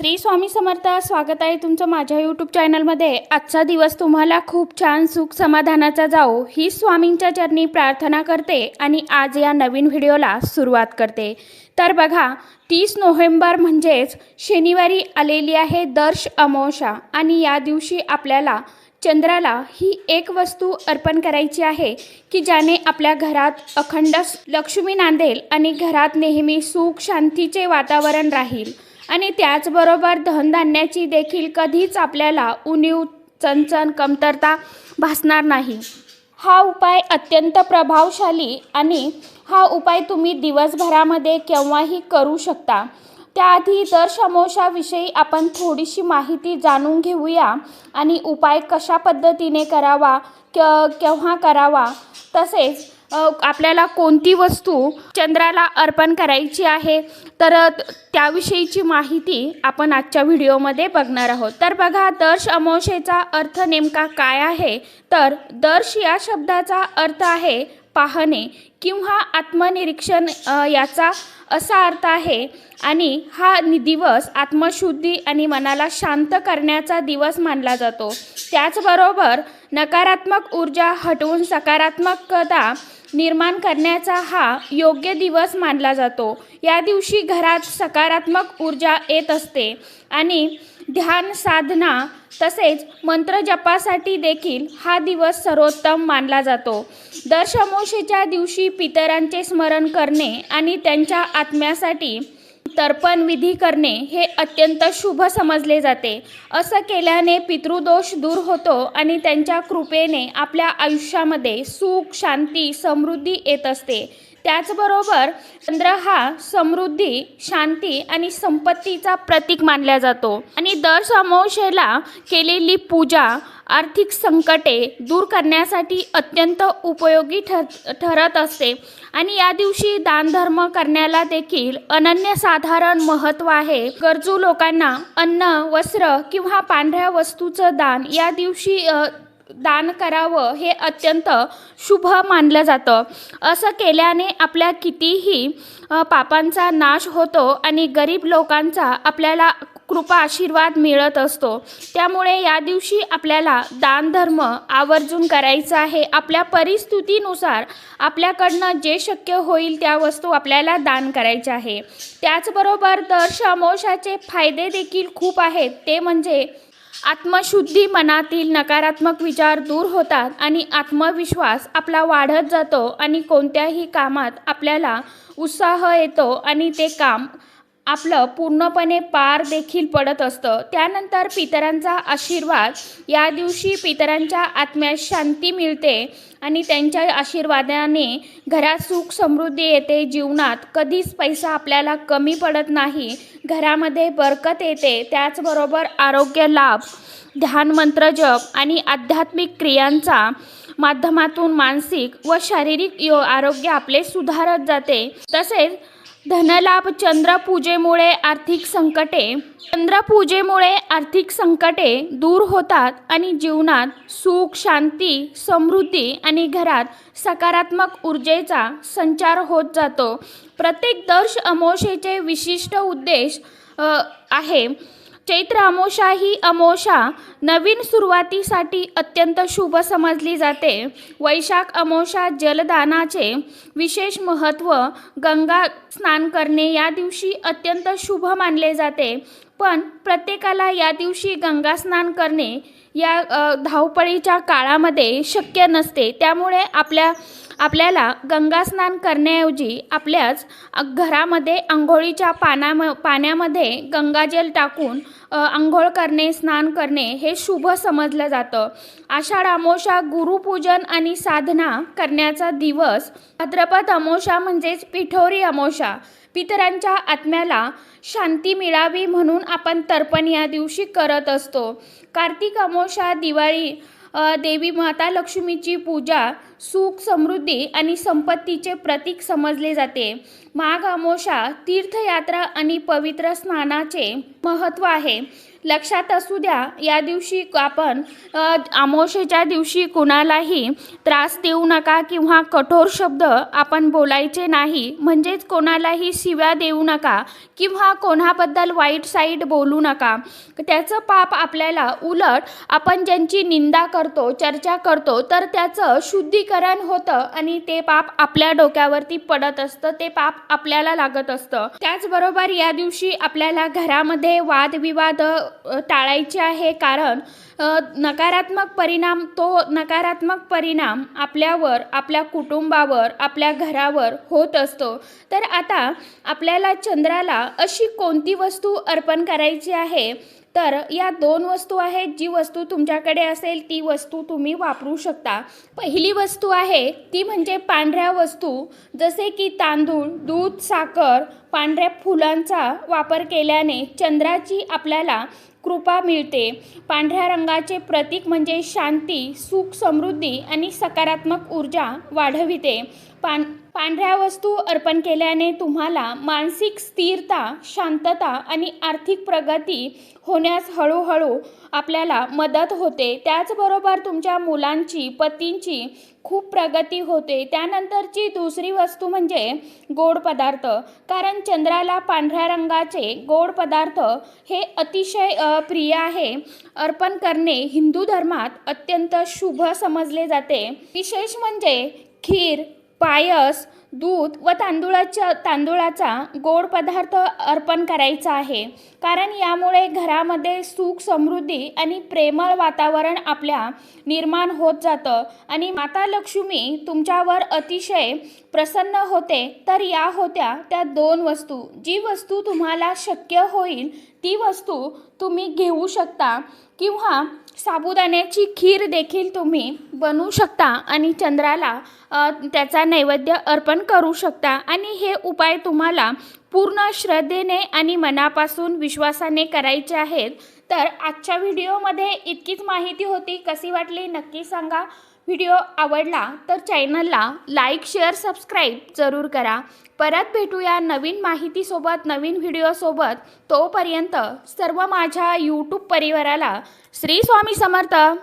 श्री स्वामी समर्थ स्वागत आहे तुमचं माझ्या यूट्यूब चॅनलमध्ये आजचा दिवस तुम्हाला खूप छान सुख समाधानाचा जाओ. ही स्वामींच्या चरणी प्रार्थना करते आणि आज या नवीन व्हिडिओला सुरुवात करते. तर बघा तीस नोव्हेंबर म्हणजेच शनिवारी आलेली आहे दर्श अमावस्या आणि या दिवशी आपल्याला चंद्राला ही एक वस्तू अर्पण करायची आहे की ज्याने आपल्या घरात अखंड लक्ष्मी नांदेल आणि घरात नेहमी सुख शांतीचे वातावरण राहील. आणि त्याचबरोबर धनधान्याची देखील कधीच आपल्याला उणीव चणचण कमतरता भासणार नाही. हा उपाय अत्यंत प्रभावशाली आणि हा उपाय तुम्ही दिवसभरामध्ये केव्हाही करू शकता. त्याआधी दर समोशाविषयी आपण थोडीशी माहिती जाणून घेऊया आणि उपाय कशा पद्धतीने करावा क केव्हा करावा तसेच आपल्याला कोणती वस्तू चंद्राला अर्पण करायची आहे तर त्याविषयीची माहिती आपण आजच्या व्हिडिओमध्ये बघणार आहोत. तर बघा दर्श अमावशेचा अर्थ नेमका काय आहे? तर दर्श या शब्दाचा अर्थ आहे पाहणे किंवा आत्मनिरीक्षण याचा असा अर्थ आहे आणि हा दिवस आत्मशुद्धी आणि मनाला शांत करण्याचा दिवस मानला जातो. त्याचबरोबर नकारात्मक ऊर्जा हटवून सकारात्मकता निर्माण करण्याचा हा योग्य दिवस मानला जातो. या दिवशी घरात सकारात्मक ऊर्जा येत असते आणि ध्यान साधना तसेच मंत्र जपासाठी देखील हा दिवस सर्वोत्तम मानला जातो. दर दिवशी पितरांचे स्मरण करणे आणि त्यांच्या आत्म्यासाठी तर्पण विधी करणे हे अत्यंत शुभ समजले जाते. असं केल्याने पितृदोष दूर होतो आणि त्यांच्या कृपेने आपल्या आयुष्यामध्ये सुख शांती समृद्धी येत असते. त्याचबरोबर चंद्र हा समृद्धी शांती आणि संपत्तीचा प्रतीक मानला जातो. आणि दर समोशेला केलेली पूजा आर्थिक संकटे दूर करण्यासाठी अत्यंत उपयोगी ठर ठरत असते. आणि या दिवशी दानधर्म करण्याला देखील अनन्यसाधारण महत्त्व आहे. गरजू लोकांना अन्न वस्त्र किंवा पांढऱ्या वस्तूचं दान या दिवशी दान करावं हे अत्यंत शुभ मानलं जातं. असं केल्याने आपल्या कितीही पापांचा नाश होतो आणि गरीब लोकांचा आपल्याला कृपा आशीर्वाद मिळत असतो. त्यामुळे या दिवशी आपल्याला दानधर्म आवर्जून करायचा आहे. आपल्या परिस्थितीनुसार आपल्याकडनं जे शक्य होईल त्या वस्तू आपल्याला दान करायच्या आहे. त्याचबरोबर दर्श समोशाचे फायदे देखील खूप आहेत. ते म्हणजे आत्मशुद्धी मनातील नकारात्मक विचार दूर होतात आणि आत्मविश्वास आपला वाढत जातो आणि कोणत्याही कामात आपल्याला उत्साह येतो आणि ते काम आपलं पूर्णपणे पार देखील पडत असतं. त्यानंतर पितरांचा आशीर्वाद. या दिवशी पितरांच्या आत्म्यास शांती मिळते आणि त्यांच्या आशीर्वादाने घरात सुख समृद्धी येते. जीवनात कधीच पैसा आपल्याला कमी पडत नाही. घरामध्ये बरकत येते. त्याचबरोबर आरोग्य लाभ ध्यान मंत्रजप आणि आध्यात्मिक क्रियांचा माध्यमातून मानसिक व शारीरिक यो आरोग्य आपले सुधारत जाते. तसेच धनलाभ चंद्रपूजेमुळे आर्थिक संकटे. चंद्रपूजेमुळे आर्थिक संकटे दूर होतात आणि जीवनात सुख शांती समृद्धी आणि घरात सकारात्मक ऊर्जेचा संचार होत जातो. प्रत्येक दर्श अमोशेचे विशिष्ट उद्देश आहे. चैत्र अमोषा ही अमोषा नवीन सुरुवातीसाठी अत्यंत शुभ समजली जाते. वैशाख अमोषा जलदानाचे विशेष महत्त्व गंगा स्नान करणे या दिवशी अत्यंत शुभ मानले जाते. पण प्रत्येकाला या दिवशी गंगा स्नान करणे या धावपळीच्या काळामध्ये शक्य नसते. त्यामुळे आपल्या आपल्याला गंगास्नान करण्याऐवजी आपल्याच घरामध्ये आंघोळीच्या पानाम पाण्यामध्ये गंगाजल टाकून आंघोळ करणे स्नान करणे हे शुभ समजलं जातं. आषाढ अमोषा गुरुपूजन आणि साधना करण्याचा दिवस भाद्रपद अमोषा म्हणजेच पिठोरी अमोषा पितरांच्या आत्म्याला शांती मिळावी म्हणून आपण तर्पण या दिवशी करत असतो. कार्तिक अमावस्या दिवाळी देवी माता लक्ष्मीची पूजा सुख समृद्धी आणि संपत्तीचे प्रतीक समजले जाते. माघ अमोशा तीर्थयात्रा आणि पवित्र स्नानाचे महत्त्व आहे. लक्षात असू द्या या दिवशी आपण अ, दिवशी कुणालाही त्रास देऊ नका किंवा कठोर शब्द आपण बोलायचे नाही. म्हणजेच कोणालाही शिव्या देऊ नका किंवा कोणाबद्दल वाईट साईट बोलू नका. त्याचं पाप आपल्याला उलट आपण ज्यांची निंदा करतो चर्चा करतो तर त्याचं शुद्धीकरण होतं आणि ते पाप आपल्या डोक्यावरती पडत असतं. ते पाप आपल्याला लागत असतं. त्याचबरोबर या दिवशी आपल्याला घरामध्ये वादविवाद टाळायचे आहे कारण नकारात्मक परिणाम तो नकारात्मक परिणाम आपल्यावर आपल्या कुटुंबावर आपल्या घरावर होत असतो. तर आता आपल्याला चंद्राला अशी कोणती वस्तू अर्पण करायची आहे? तर या दोन वस्तू आहेत जी वस्तू तुमच्याकडे असेल ती वस्तू तुम्ही वापरू शकता. पहिली वस्तू आहे ती म्हणजे पांढऱ्या वस्तू जसे की तांदूळ दूध साखर पांढऱ्या फुलांचा वापर केल्याने चंद्राची आपल्याला कृपा मिळते. पांढऱ्या रंगाचे प्रतीक म्हणजे शांती सुख समृद्धी आणि सकारात्मक ऊर्जा वाढविते. पान पांढऱ्या वस्तू अर्पण केल्याने तुम्हाला मानसिक स्थिरता शांतता आणि आर्थिक प्रगती होण्यास हळूहळू आपल्याला मदत होते. त्याचबरोबर तुमच्या मुलांची पतींची खूप प्रगती होते. त्यानंतरची दुसरी वस्तू म्हणजे गोड पदार्थ. कारण चंद्राला पांढऱ्या रंगाचे गोड पदार्थ हे अतिशय प्रिय आहे. अर्पण करणे हिंदू धर्मात अत्यंत शुभ समजले जाते. विशेष म्हणजे खीर पायस दूध व तांदूळाच्या तांदूळाचा गोड पदार्थ अर्पण करायचा आहे. कारण यामुळे घरामध्ये सुख समृद्धी आणि प्रेमळ वातावरण आपल्या निर्माण होत जातं. आणि माता लक्ष्मी तुमच्यावर अतिशय प्रसन्न होते. तर या होत्या त्या दोन वस्तू. जी वस्तू तुम्हाला शक्य होईल ती वस्तू तुम्ही घेऊ शकता किंवा साबुदाण्याची खीर देखील तुम्ही बनवू शकता आणि चंद्राला त्याचा नैवेद्य अर्पण करू शकता. आणि हे उपाय तुम्हाला पूर्ण श्रद्धेने आणि मनापासून विश्वासाने करायचे आहेत. तर आजच्या व्हिडिओमध्ये इतकीच माहिती होती. कशी वाटली नक्की सांगा. व्हिडिओ आवडला तर चॅनलला लाईक शेअर सबस्क्राईब जरूर करा. परत भेटूया नवीन माहितीसोबत नवीन व्हिडिओसोबत. तोपर्यंत सर्व माझ्या यूट्यूब परिवाराला श्री स्वामी समर्थ.